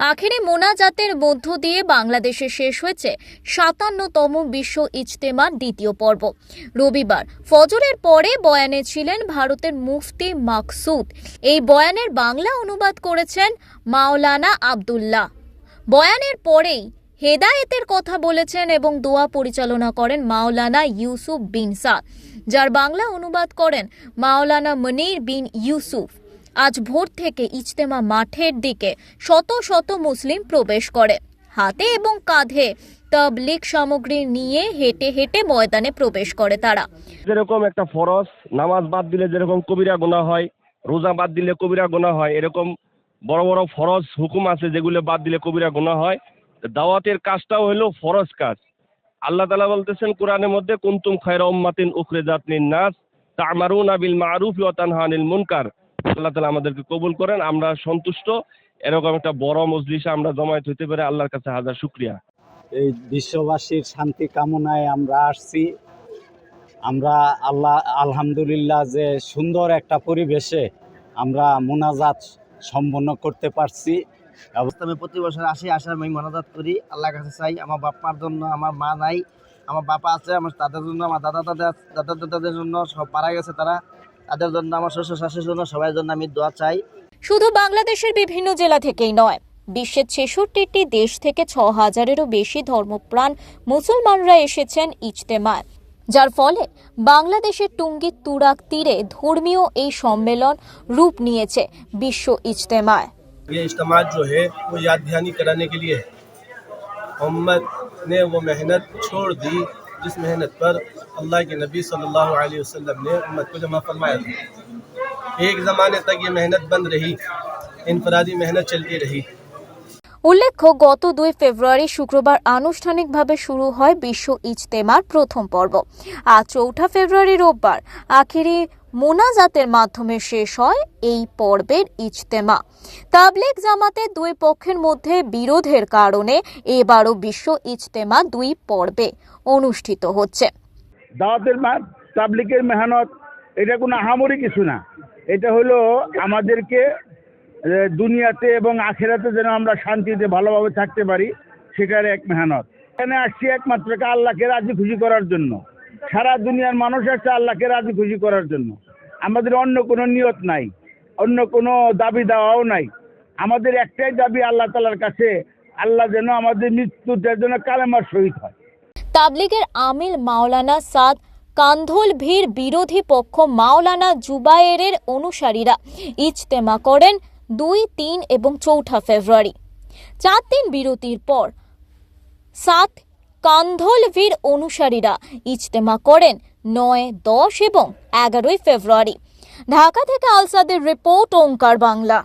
আখেরে মোনাজাতের মধ্য দিয়ে বাংলাদেশে শেষ হয়েছে সাতান্নতম বিশ্ব ইজতেমার দ্বিতীয় পর্ব। রবিবার, ফজরের পরে বয়ানে ছিলেন ভারতের মুফতি মাকসুদ। এই বয়ানের বাংলা অনুবাদ করেছেন মাওলানা আবদুল্লাহ। বয়ানের পরেই হেদায়েতের কথা বলেছেন এবং দোয়া পরিচালনা করেন মাওলানা ইউসুফ বিন সাদ, যার বাংলা অনুবাদ করেন মাওলানা মনির বিন ইউসুফ। আজ ভোর থেকে ইজতেমা মাঠের দিকে শত শত মুসলিম প্রবেশ করে। হাতে এবং কাঁধে তবলিক সামগ্রী নিয়ে হেঁটে হেঁটে ময়দানে প্রবেশ করে তারা। যেরকম একটা ফরজ, নামাজ বাদ দিলে যেরকম কবিরা গোনা হয়, রোজা বাদ দিলে কবিরা গোনা হয়, এরকম বড় বড় ফরজ হুকুম আছে যেগুলো বাদ দিলে কবিরা গোনা হয়। দাওয়াতের কাজটাও হলো ফরজ কাজ। আল্লাহ তালা বলতেছেন, কোরআনের মধ্যে, কুন্তুম খায়রা উম্মাতিন উখরে জাতনিন নাস তামারুনা বিল মারুফ ওয়া তানহানিল মুনকার। আল্লাহ তালা আমাদেরকে কবুল করেন। আমরা সন্তুষ্ট। এরকম একটা বড় মজলিসে আমরা জমায়েত হইতে পারে আল্লাহর কাছে হাজার শুক্রিয়া। এই বিশ্ববাসীর শান্তি কামনায় আমরা আসছি। আমরা আল্লাহ আলহামদুলিল্লাহ যে সুন্দর একটা পরিবেশে আমরা মোনাজাত সম্পন্ন করতে পারছি। আমি প্রতি বছর আসি আসার আমি মোনাজাত করি। আল্লাহর কাছে চাই আমার বাপ মার জন্য আমার মা নাই আমার বাবা আছে আমার তাদের জন্য আমার দাদা দাদা দাদা দাদাদের জন্য সব পারা গেছে তারা। তাদের জন্য আমার শ্বশুর শাশুর জন্য সবার জন্য আমি দোয়া চাই শুধু বাংলাদেশের বিভিন্ন জেলা থেকেই নয় বিশ্বের ছেষট্টিটি দেশ থেকে ছ হাজারেরও বেশি ধর্মপ্রাণ মুসলমানরা এসেছেন ইজতেমায় যার ফলে বাংলাদেশের টুঙ্গি তুরাক তীরে ধর্মীয় এই সম্মেলন রূপ নিয়েছে বিশ্ব ইজতেমায় ये इज्तम जो है वो याद दहानी कराने के लिए है उम्मत ने वो मेहनत छोड़ दी जिस मेहनत पर अल्लाह के नबी सल्लल्लाहु अलैहि वसल्लम ने उम्मत को जमा फरमाया था एक ज़माने तक ये मेहनत बंद रही इनफरादी मेहनत चलती रही উল্লেখ্য গত দুই ফেব্রুয়ারি শুক্রবার আনুষ্ঠানিকভাবে শুরু হয় বিশ্ব ইজতেমার প্রথম পর্ব আজ চৌঠা ফেব্রুয়ারি রোববার আখেরি মোনাজাতের মাধ্যমে শেষ হয় এই পর্বের ইজতেমা। তাবলিগ জামাতে দুই পক্ষের মধ্যে বিরোধের কারণে এবারও বিশ্ব ইজতেমা দুই পর্বে অনুষ্ঠিত হচ্ছে। দাওয়াতের মা তাবলিকের মেহনত, এটা কোনো আহামরি কিছু না। এটা হলো আমাদেরকে দুনিয়াতে এবং আখেরাতে যেন আমরা শান্তিতে ভালোভাবে থাকতে পারি, সেটার এক মেহনত। এখানে আসছি একমাত্র আল্লাহকে রাজি খুশি করার জন্য। সারা দুনিয়ার মানুষ আসছে আল্লাহকে রাজি খুশি করার জন্য। আমাদের অন্য কোনো নিয়ত নাই, অন্য কোনো দাবি দেওয়াও নাই। আমাদের একটাই দাবি আল্লাহ তালার কাছে, আল্লাহ যেন আমাদের মৃত্যুটার জন্য কালেমার শহীদ হয়। তাবলিগের আমিল মাওলানা সাদ কান্ধল ভীর বিরোধী পক্ষ মাওলানা জুবায়েরের অনুসারীরা ইজতেমা করেন দুই, তিন এবং চৌঠা ফেব্রুয়ারি। চার দিন বিরতির পর সাত কান্ধল ভীর অনুসারীরা ইজতেমা করেন নয়, দশ এবং এগারোই ফেব্রুয়ারি। ঢাকা থেকে আলসাদের রিপোর্ট, ওঙ্কার বাংলা।